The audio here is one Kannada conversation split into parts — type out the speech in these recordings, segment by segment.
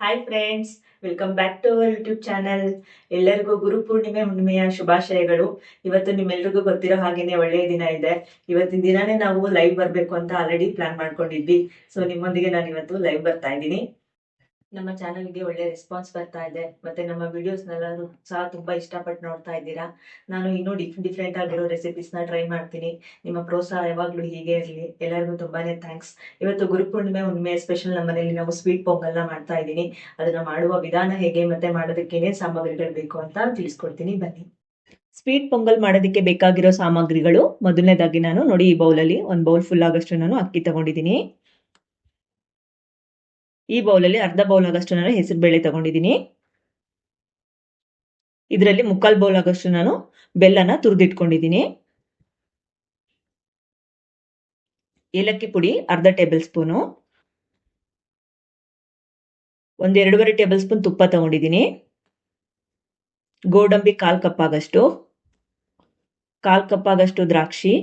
Hi friends welcome back to our YouTube channel ಎಲ್ಲರಿಗೂ ಗುರು ಪೂರ್ಣಿಮೆ ಹುಣ್ಣಿಮೆಯ ಶುಭಾಶಯಗಳು. ಇವತ್ತು ನಿಮ್ಮೆಲ್ರಿಗೂ ಗೊತ್ತಿರೋ ಹಾಗೇನೆ ಒಳ್ಳೆಯ ದಿನ ಇದೆ. ಇವತ್ತಿನ ದಿನಾನೇ ನಾವು ಲೈವ್ ಬರಬೇಕು ಅಂತ ಆಲ್ರೆಡಿ ಪ್ಲಾನ್ ಮಾಡ್ಕೊಂಡಿದ್ವಿ. ಸೊ ನಿಮ್ಮೊಂದಿಗೆ ನಾನು ಇವತ್ತು ಲೈವ್ ಬರ್ತಾ ಇದ್ದೀನಿ. ನಮ್ಮ ಚಾನಲ್ಗೆ ಒಳ್ಳೆ ರೆಸ್ಪಾನ್ಸ್ ಬರ್ತಾ ಇದೆ. ಮತ್ತೆ ನಮ್ಮ ವಿಡಿಯೋಸ್ನೆಲ್ಲರೂ ಸಹ ತುಂಬಾ ಇಷ್ಟಪಟ್ಟು ನೋಡ್ತಾ ಇದ್ದೀರಾ? ನಾನು ಇನ್ನೂ ಡಿಫ್ ಡಿಫ್ರೆಂಟ್ ಆಗಿರೋ ರೆಸಿಪೀಸ್ನ ಟ್ರೈ ಮಾಡ್ತೀನಿ. ನಿಮ್ಮ ಪ್ರೋತ್ಸಾಹ ಯಾವಾಗಲೂ ಹೀಗೆ ಇರಲಿ. ಎಲ್ಲರಿಗೂ ತುಂಬಾನೇ ಥ್ಯಾಂಕ್ಸ್ ಇವತ್ತು ಗುರುಪೂರ್ಣಿಮೆ ಹುಣ್ಣಿಮೆ ಸ್ಪೆಷಲ್ ನಮ್ಮ ಮನೇಲಿ ನಾವು ಸ್ವೀಟ್ ಪೊಂಗಲ್ನ ಮಾಡ್ತಾ ಇದ್ದೀನಿ. ಅದನ್ನ ಮಾಡುವ ವಿಧಾನ ಹೇಗೆ ಮತ್ತೆ ಮಾಡೋದಕ್ಕೆ ಏನೇನು ಸಾಮಗ್ರಿಗಳು ಬೇಕು ಅಂತ ತಿಳಿಸ್ಕೊಡ್ತೀನಿ. ಬನ್ನಿ. ಸ್ವೀಟ್ ಪೊಂಗಲ್ ಮಾಡೋದಕ್ಕೆ ಬೇಕಾಗಿರೋ ಸಾಮಗ್ರಿಗಳು ಮೊದಲನೇದಾಗಿ ನಾನು ನೋಡಿ ಈ ಬೌಲಲ್ಲಿ ಒಂದು ಬೌಲ್ ಫುಲ್ ಆಗಷ್ಟು ನಾನು ಅಕ್ಕಿ ತಗೊಂಡಿದ್ದೀನಿ. ಈ ಬೌಲಲ್ಲಿ ಅರ್ಧ ಬೌಲ್ ಆಗಷ್ಟು ನಾನು ಹೆಸರು ಬೇಳೆ ತಗೊಂಡಿದ್ದೀನಿ ಇದರಲ್ಲಿ ಮುಕ್ಕಾಲ್ ಬೌಲ್ ಆಗಷ್ಟು ನಾನು ಬೆಲ್ಲನ ತುರಿದಿಟ್ಕೊಂಡಿದ್ದೀನಿ ಏಲಕ್ಕಿ ಪುಡಿ ಅರ್ಧ ಟೇಬಲ್ ಸ್ಪೂನು. ಒಂದು ಎರಡೂವರೆ ಟೇಬಲ್ ಸ್ಪೂನ್ ತುಪ್ಪ ತಗೊಂಡಿದ್ದೀನಿ ಗೋಡಂಬಿ ಕಾಲು ಕಪ್ ಆಗಷ್ಟು ಕಾಲು ಕಪ್ ಆಗಷ್ಟು ದ್ರಾಕ್ಷಿ.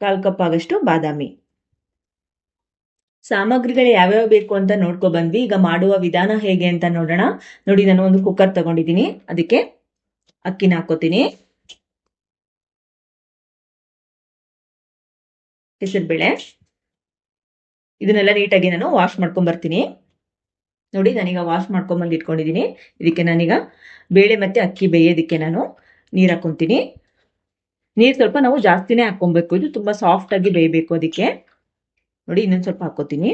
ಕಾಲು ಕಪ್ ಆಗಷ್ಟು ಬಾದಾಮಿ. ಸಾಮಗ್ರಿಗಳು ಯಾವ್ಯಾವ ಬೇಕು ಅಂತ ನೋಡ್ಕೊ ಬಂದ್ವಿ. ಈಗ ಮಾಡುವ ವಿಧಾನ ಹೇಗೆ ಅಂತ ನೋಡೋಣ. ನೋಡಿ, ನಾನು ಒಂದು ಕುಕ್ಕರ್ ತಗೊಂಡಿದ್ದೀನಿ. ಅದಕ್ಕೆ ಅಕ್ಕಿನ ಹಾಕೋತೀನಿ ಹೆಸರುಬೇಳೆ ಇದನ್ನೆಲ್ಲ ನೀಟಾಗಿ ನಾನು ವಾಶ್ ಮಾಡ್ಕೊಂಡ್ ಬರ್ತೀನಿ. ನೋಡಿ, ನಾನೀಗ ವಾಶ್ ಮಾಡ್ಕೊಂಡ್ ಬಂದು ಇಟ್ಕೊಂಡಿದ್ದೀನಿ. ಇದಕ್ಕೆ ನಾನೀಗ ಬೇಳೆ ಮತ್ತೆ ಅಕ್ಕಿ ಬೇಯೋದಕ್ಕೆ ನಾನು ನೀರು ಹಾಕೊಂತೀನಿ ನೀರು ಸ್ವಲ್ಪ ನಾವು ಜಾಸ್ತಿನೇ ಹಾಕೊಬೇಕು ಇದು ತುಂಬಾ ಸಾಫ್ಟ್ ಆಗಿ ಬೇಯಬೇಕು ಅದಕ್ಕೆ. ನೋಡಿ, ಇನ್ನೊಂದು ಸ್ವಲ್ಪ ಹಾಕೋತೀನಿ.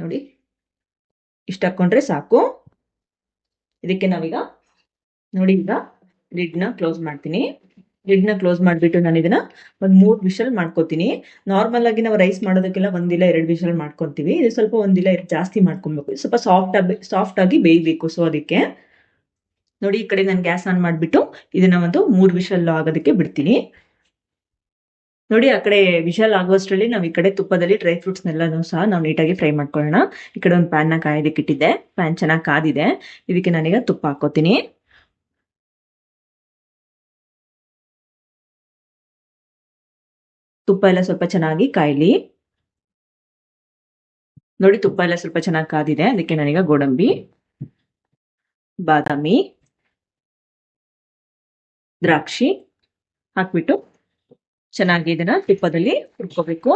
ನೋಡಿ, ಇಷ್ಟು ಹಾಕೊಂಡ್ರೆ ಸಾಕು. ಇದಕ್ಕೆ ನಾವೀಗ, ನೋಡಿ, ಈಗ ಲಿಡ್ನ ಕ್ಲೋಸ್ ಮಾಡ್ತೀನಿ. ಲಿಡ್ನ ಕ್ಲೋಸ್ ಮಾಡಿಬಿಟ್ಟು ನಾನು ಇದನ್ನ ಒಂದು ಮೂರು ವಿಷಲ್ ಮಾಡ್ಕೋತೀನಿ. ನಾರ್ಮಲ್ ಆಗಿ ನಾವು ರೈಸ್ ಮಾಡೋದಕ್ಕೆಲ್ಲ ಒಂದಿಲ್ಲ, ಎರಡು ವಿಷಲ್ ಮಾಡ್ಕೊತೀವಿ. ಇದು ಸ್ವಲ್ಪ ಒಂದಿಲ್ಲ ಜಾಸ್ತಿ ಮಾಡ್ಕೊಬೇಕು. ಸ್ವಲ್ಪ ಸಾಫ್ಟ್ ಆಗಿ ಸಾಫ್ಟ್ ಆಗಿ ಬೇಯಬೇಕು. ಸೊ ಅದಕ್ಕೆ ನೋಡಿ, ಈ ಕಡೆ ನಾನು ಗ್ಯಾಸ್ ಆನ್ ಮಾಡಿಬಿಟ್ಟು ಇದನ್ನ ಒಂದು ಮೂರು ವಿಷಲ್ ಆಗೋದಕ್ಕೆ ಬಿಡ್ತೀನಿ. ನೋಡಿ, ಆ ಕಡೆ ವಿಶಾಲ್ ಆಗುವಷ್ಟರಲ್ಲಿ ನಾವು ಈ ಕಡೆ ತುಪ್ಪದಲ್ಲಿ ಡ್ರೈ ಫ್ರೂಟ್ಸ್ನೆಲ್ಲನೂ ಸಹ ನಾವು ನೀಟಾಗಿ ಫ್ರೈ ಮಾಡ್ಕೊಳ್ಳೋಣ. ಈ ಕಡೆ ಒಂದು ಪ್ಯಾನ್ನ ಕಾಯೋದಕ್ಕೆ ಇಟ್ಟಿದ್ದೆ ಪ್ಯಾನ್ ಚೆನ್ನಾಗಿ ಕಾದಿದೆ. ಇದಕ್ಕೆ ನಾನೀಗ ತುಪ್ಪ ಹಾಕೋತೀನಿ. ತುಪ್ಪ ಎಲ್ಲ ಸ್ವಲ್ಪ ಚೆನ್ನಾಗಿ ಕಾಯಲಿ. ನೋಡಿ, ತುಪ್ಪ ಎಲ್ಲ ಸ್ವಲ್ಪ ಚೆನ್ನಾಗಿ ಕಾದಿದೆ. ಅದಕ್ಕೆ ನಾನೀಗ ಗೋಡಂಬಿ, ಬಾದಾಮಿ, ದ್ರಾಕ್ಷಿ ಹಾಕ್ಬಿಟ್ಟು ಚೆನ್ನಾಗಿ ಇದನ್ನ ತುಪ್ಪದಲ್ಲಿ ಹುಡ್ಕೋಬೇಕು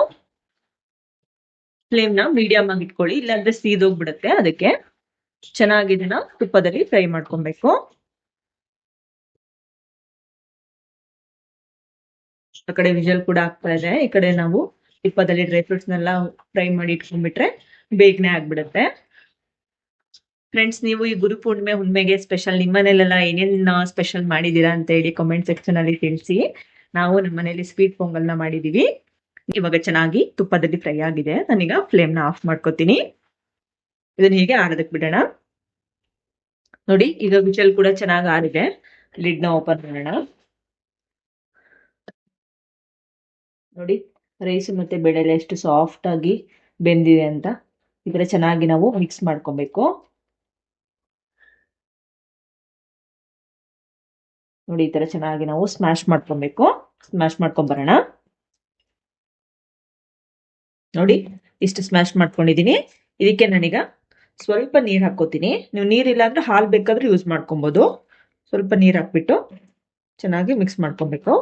ಫ್ಲೇಮ್ನ ಮೀಡಿಯಂ ಆಗಿ ಇಟ್ಕೊಳ್ಳಿ, ಇಲ್ಲಾಂದ್ರೆ ಸೀದೋಗ್ಬಿಡುತ್ತೆ ಅದಕ್ಕೆ. ಚೆನ್ನಾಗಿ ಇದನ್ನ ತುಪ್ಪದಲ್ಲಿ ಫ್ರೈ ಮಾಡ್ಕೊಬೇಕು. ಆ ಕಡೆ ವಿಜಲ್ ಕೂಡ ಆಗ್ತಾ ಇದೆ. ಈ ಕಡೆ ನಾವು ತುಪ್ಪದಲ್ಲಿ ಡ್ರೈ ಫ್ರೂಟ್ಸ್ ನೆಲ್ಲ ಫ್ರೈ ಮಾಡಿ ಇಟ್ಕೊಂಡ್ಬಿಟ್ರೆ ಬೇಗನೆ ಆಗ್ಬಿಡುತ್ತೆ. ಫ್ರೆಂಡ್ಸ್ ನೀವು ಈ ಗುರು ಪೂರ್ಣಿಮೆ ಹುಣ್ಮೆಗೆ ಸ್ಪೆಷಲ್ ನಿಮ್ಮನೇಲೆಲ್ಲ ಏನೇನ್ ಸ್ಪೆಷಲ್ ಮಾಡಿದೀರಾ ಅಂತ ಹೇಳಿ ಕಾಮೆಂಟ್ ಸೆಕ್ಷನ್ ಅಲ್ಲಿ ತಿಳಿಸಿ. ನಾವು ನಮ್ಮ ಮನೇಲಿ ಸ್ವೀಟ್ ಪೊಂಗಲ್ನ ಮಾಡಿದೀವಿ. ಇವಾಗ ಚೆನ್ನಾಗಿ ತುಪ್ಪದಲ್ಲಿ ಫ್ರೈ ಆಗಿದೆ. ನಾನೀಗ ಫ್ಲೇಮ್ನ ಆಫ್ ಮಾಡ್ಕೋತೀನಿ. ಇದನ್ನ ಹೀಗೆ ಆರೋದಕ್ ಬಿಡೋಣ. ನೋಡಿ, ಈಗ ವಿಚಲ್ ಕೂಡ ಚೆನ್ನಾಗಿ ಆರಿದೆ. ಲಿಡ್ನ ಓಪನ್ ಮಾಡೋಣ. ನೋಡಿ ರೈಸ್ ಮತ್ತೆ ಬೆಳೆಲೆ ಎಷ್ಟು ಸಾಫ್ಟ್ ಆಗಿ ಬೆಂದಿದೆ ಅಂತ. ಈ ಚೆನ್ನಾಗಿ ನಾವು ಮಿಕ್ಸ್ ಮಾಡ್ಕೊಬೇಕು. ನೋಡಿ, ಈ ತರ ಚೆನ್ನಾಗಿ ನಾವು ಸ್ಮ್ಯಾಶ್ ಮಾಡ್ಕೊಬೇಕು. ಸ್ಮ್ಯಾಶ್ ಮಾಡ್ಕೊಂಡ್ ಬರೋಣ ನೋಡಿ, ಇಷ್ಟು ಸ್ಮ್ಯಾಶ್ ಮಾಡ್ಕೊಂಡಿದೀನಿ. ಇದಕ್ಕೆ ನಾನೀಗ ಸ್ವಲ್ಪ ನೀರ್ ಹಾಕೋತೀನಿ ನೀವು ನೀರಿಲ್ಲ ಅಂದ್ರೆ ಹಾಲು ಬೇಕಾದ್ರೆ ಯೂಸ್ ಮಾಡ್ಕೊಬೋದು. ಸ್ವಲ್ಪ ನೀರ್ ಹಾಕ್ಬಿಟ್ಟು ಚೆನ್ನಾಗಿ ಮಿಕ್ಸ್ ಮಾಡ್ಕೊಬೇಕು.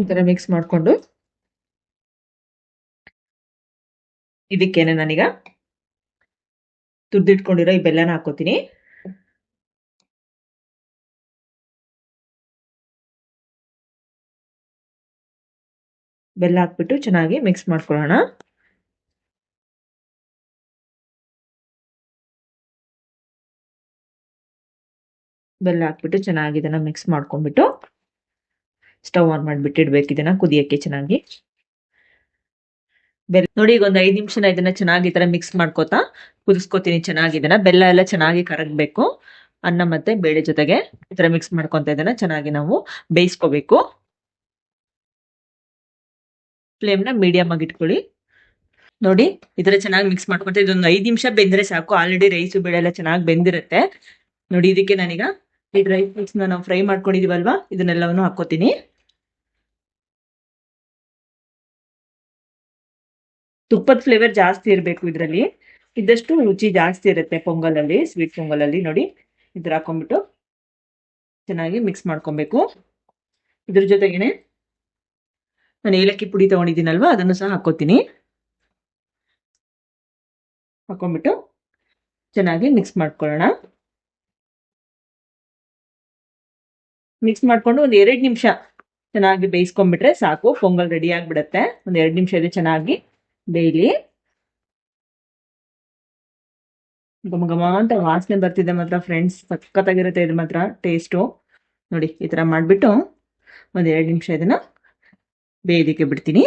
ಈ ತರ ಮಿಕ್ಸ್ ಮಾಡ್ಕೊಂಡು ಇದಕ್ಕೇನೆ ನಾನೀಗ ತುರ್ದಿಟ್ಕೊಂಡಿರೋ ಈ ಬೆಲ್ಲನ ಹಾಕೋತೀನಿ ಬೆಲ್ಲ ಹಾಕ್ಬಿಟ್ಟು ಚೆನ್ನಾಗಿ ಮಿಕ್ಸ್ ಮಾಡ್ಕೊಳ್ಳೋಣ. ಬೆಲ್ಲ ಹಾಕ್ಬಿಟ್ಟು ಚೆನ್ನಾಗಿ ಇದನ್ನ ಮಿಕ್ಸ್ ಮಾಡ್ಕೊಂಡ್ಬಿಟ್ಟು ಸ್ಟವ್ ಆನ್ ಮಾಡಿಬಿಟ್ಟು ಇಡ್ಬೇಕು ಇದನ್ನ ಕುದಿಯಕ್ಕೆ ಚೆನ್ನಾಗಿ. ಬೆಲ್ಲ ನೋಡಿ ಈಗ ಒಂದು ಐದು ನಿಮಿಷ ಇದನ್ನ ಚೆನ್ನಾಗಿ ಈ ತರ ಮಿಕ್ಸ್ ಮಾಡ್ಕೋತಾ ಕುದಿಸ್ಕೋತೀನಿ ಚೆನ್ನಾಗಿ ಇದನ್ನ. ಬೆಲ್ಲ ಎಲ್ಲ ಚೆನ್ನಾಗಿ ಕರಗಬೇಕು. ಅನ್ನ ಮತ್ತೆ ಬೇಳೆ ಜೊತೆಗೆ ಈ ತರ ಮಿಕ್ಸ್ ಮಾಡ್ಕೊಂತ ಇದನ್ನ ಚೆನ್ನಾಗಿ ನಾವು ಬೇಯಿಸ್ಕೋಬೇಕು. ಫ್ಲೇಮ್ನ ಮೀಡಿಯಮ್ ಆಗಿ ಇಟ್ಕೊಳ್ಳಿ. ನೋಡಿ ಇದರ ಚೆನ್ನಾಗಿ ಮಿಕ್ಸ್ ಮಾಡ್ಕೊಂತ ಇದೊಂದು ಐದು ನಿಮಿಷ ಬೆಂದ್ರೆ ಸಾಕು. ಆಲ್ರೆಡಿ ರೈಸು ಬೇಳೆ ಎಲ್ಲ ಚೆನ್ನಾಗಿ ಬೆಂದಿರುತ್ತೆ. ನೋಡಿ, ಇದಕ್ಕೆ ನಾನೀಗ ಈ ಡ್ರೈ ಫ್ರೂಟ್ಸ್ ನಾವು ಫ್ರೈ ಮಾಡ್ಕೊಂಡಿದೀವಲ್ವಾ? ಇದನ್ನೆಲ್ಲವನ್ನು ಹಾಕೋತೀನಿ ತುಪ್ಪದ ಫ್ಲೇವರ್ ಜಾಸ್ತಿ ಇರಬೇಕು ಇದರಲ್ಲಿ. ಇದ್ದಷ್ಟು ರುಚಿ ಜಾಸ್ತಿ ಇರುತ್ತೆ ಪೊಂಗಲಲ್ಲಿ ಸ್ವೀಟ್ ಪೊಂಗಲಲ್ಲಿ. ನೋಡಿ, ಇದ್ರ ಹಾಕೊಂಡ್ಬಿಟ್ಟು ಚೆನ್ನಾಗಿ ಮಿಕ್ಸ್ ಮಾಡ್ಕೊಬೇಕು. ಇದ್ರ ಜೊತೆಗೇನೆ ನಾನು ಏಲಕ್ಕಿ ಪುಡಿ ತೊಗೊಂಡಿದ್ದೀನಲ್ವ, ಅದನ್ನು ಸಹ ಹಾಕೋತೀನಿ ಹಾಕೊಂಡ್ಬಿಟ್ಟು ಚೆನ್ನಾಗಿ ಮಿಕ್ಸ್ ಮಾಡ್ಕೊಳ್ಳೋಣ. ಮಿಕ್ಸ್ ಮಾಡಿಕೊಂಡು ಒಂದು ಎರಡು ನಿಮಿಷ ಚೆನ್ನಾಗಿ ಬೇಯಿಸ್ಕೊಂಬಿಟ್ರೆ ಸಾಕು, ಪೊಂಗಲ್ ರೆಡಿ ಆಗಿಬಿಡುತ್ತೆ. ಒಂದು ಎರಡು ನಿಮಿಷ ಇದೆ ಚೆನ್ನಾಗಿ ಬೇಯಲಿ. ಘಮ ಘಮ ಅಂತ ವಾಸನೆ ಬರ್ತಿದೆ ಮಾತ್ರ ಫ್ರೆಂಡ್ಸ್ ಸಖತ್ತಾಗಿರುತ್ತೆ ಇದು ಮಾತ್ರ ಟೇಸ್ಟು ನೋಡಿ, ಈ ಥರ ಮಾಡಿಬಿಟ್ಟು ಒಂದು ಎರಡು ನಿಮಿಷ ಇದನ್ನು ಬೇಯೋದಕ್ಕೆ ಬಿಡ್ತೀನಿ.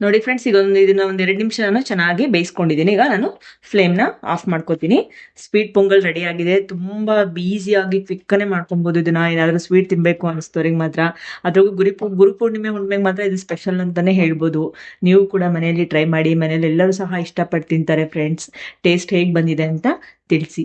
ನೋಡಿ ಫ್ರೆಂಡ್ಸ್ ಈಗ ಒಂದು ಇದನ್ನ ಒಂದು ಎರಡು ನಿಮಿಷ ನಾನು ಚೆನ್ನಾಗಿ ಬೇಯಿಸ್ಕೊಂಡಿದ್ದೀನಿ. ಈಗ ನಾನು ಫ್ಲೇಮ್ನ ಆಫ್ ಮಾಡ್ಕೋತೀನಿ. ಸ್ವೀಟ್ ಪೊಂಗಲ್ ರೆಡಿ ಆಗಿದೆ. ತುಂಬ ಈಸಿಯಾಗಿ ಕ್ವಿಕ್ಕನೆ ಮಾಡ್ಕೊಬೋದು ಇದನ್ನ. ಏನಾದರೂ ಸ್ವೀಟ್ ತಿನ್ಬೇಕು ಅನಿಸ್ತೋರಿಗೆ ಮಾತ್ರ. ಅದ್ರಾಗೂ ಗುರಿ ಗುರು ಪೂರ್ಣಿಮೆ ಮಾತ್ರ ಇದು ಸ್ಪೆಷಲ್ ಅಂತಾನೆ ಹೇಳ್ಬೋದು. ನೀವು ಕೂಡ ಮನೆಯಲ್ಲಿ ಟ್ರೈ ಮಾಡಿ ಮನೇಲಿ ಎಲ್ಲರೂ ಸಹ ಇಷ್ಟಪಟ್ಟು ತಿಂತಾರೆ ಫ್ರೆಂಡ್ಸ್ ಟೇಸ್ಟ್ ಹೇಗೆ ಬಂದಿದೆ ಅಂತ ತಿಳಿಸಿ.